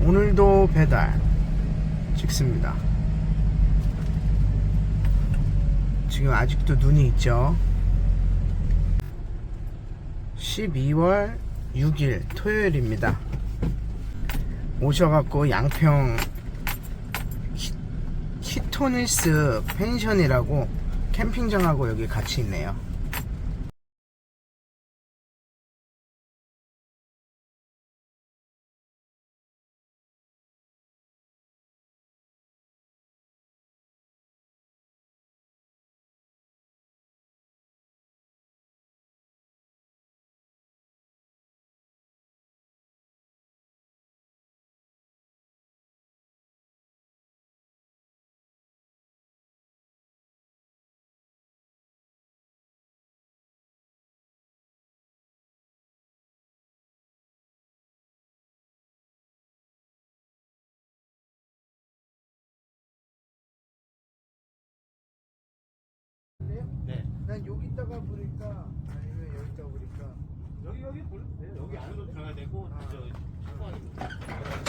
오늘도 배달 찍습니다. 지금 아직도 눈이 있죠. 12월 6일 토요일입니다. 오셔갖고 양평 히, 히토니스 펜션이라고 캠핑장하고 여기 같이 있네요. 난 여기다가 부릴까 아니면 여기다가 부릴까? 여기 여기 보면 돼요. 여기 안으로 들어가야 되고 아. 저 창고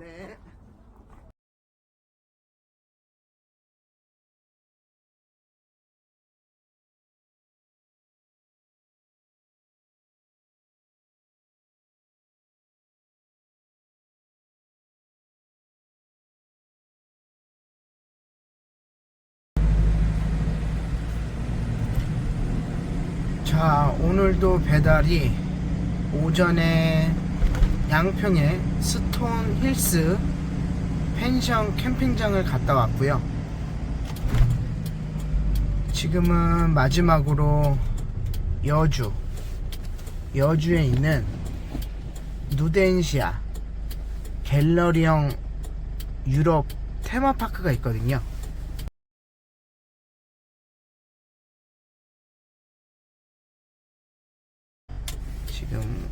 네. 자, 오늘도 배달이 오전에 양평의 스톤 힐스 펜션 캠핑장을 갔다 왔고요. 지금은 마지막으로 여주, 여주에 있는 누덴시아 갤러리형 유럽 테마파크가 있거든요. 지금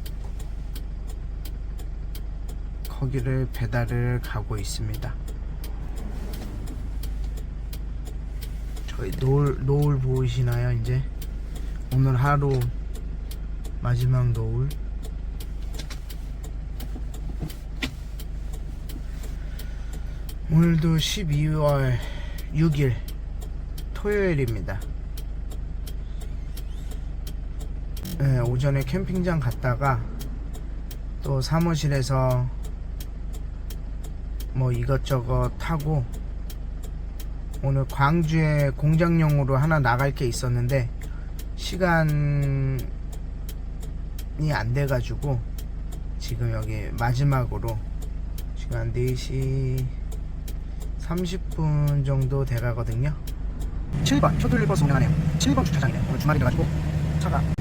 거기를 배달을 가고 있습니다. 저희 노을, 노을 보이시나요, 이제? 오늘 하루 마지막 노을. 오늘도 12월 6일 토요일입니다. 네, 오전에 캠핑장 갔다가 또 사무실에서 뭐 이것저것 타고 오늘 광주에 공장용으로 하나 나갈 게 있었는데 시간이 안 돼가지고 지금 여기 마지막으로 지금 한 4시 30분 정도 돼가거든요. 7번 초돌리 버스 운행하네요. 7번 주차장이네요 오늘 주말이라가지고 차가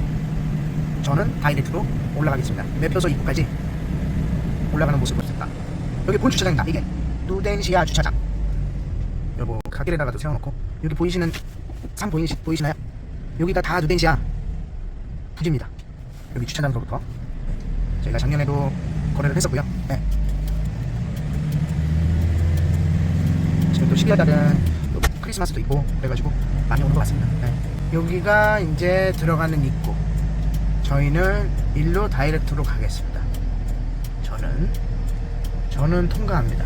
저는 다이렉트로 올라가겠습니다. 매표소 입구까지 올라가는 모습을 보였다. 여기 본 주차장이다. 이게 누덴시아 주차장. 여보 가게에다가도 세워놓고. 여기 보이시는 산 보이시, 보이시나요? 여기가 다 누덴시아 부지입니다. 여기 주차장으로부터 저희가 작년에도 거래를 했었고요. 네. 지금 또 12월 달은 또 크리스마스도 있고 그래가지고 많이 오는 것 같습니다. 네. 여기가 이제 들어가는 입구 저희는 일로 다이렉트로 가겠습니다. 저는 저는 통과합니다.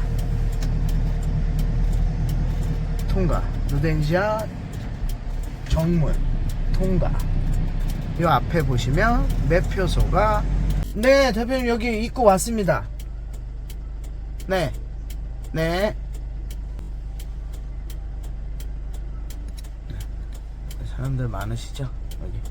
통과. 누덴시아 정문. 통과. 이 앞에 보시면 매표소가 네 대표님 여기 입구 왔습니다. 네. 네. 사람들 많으시죠? 여기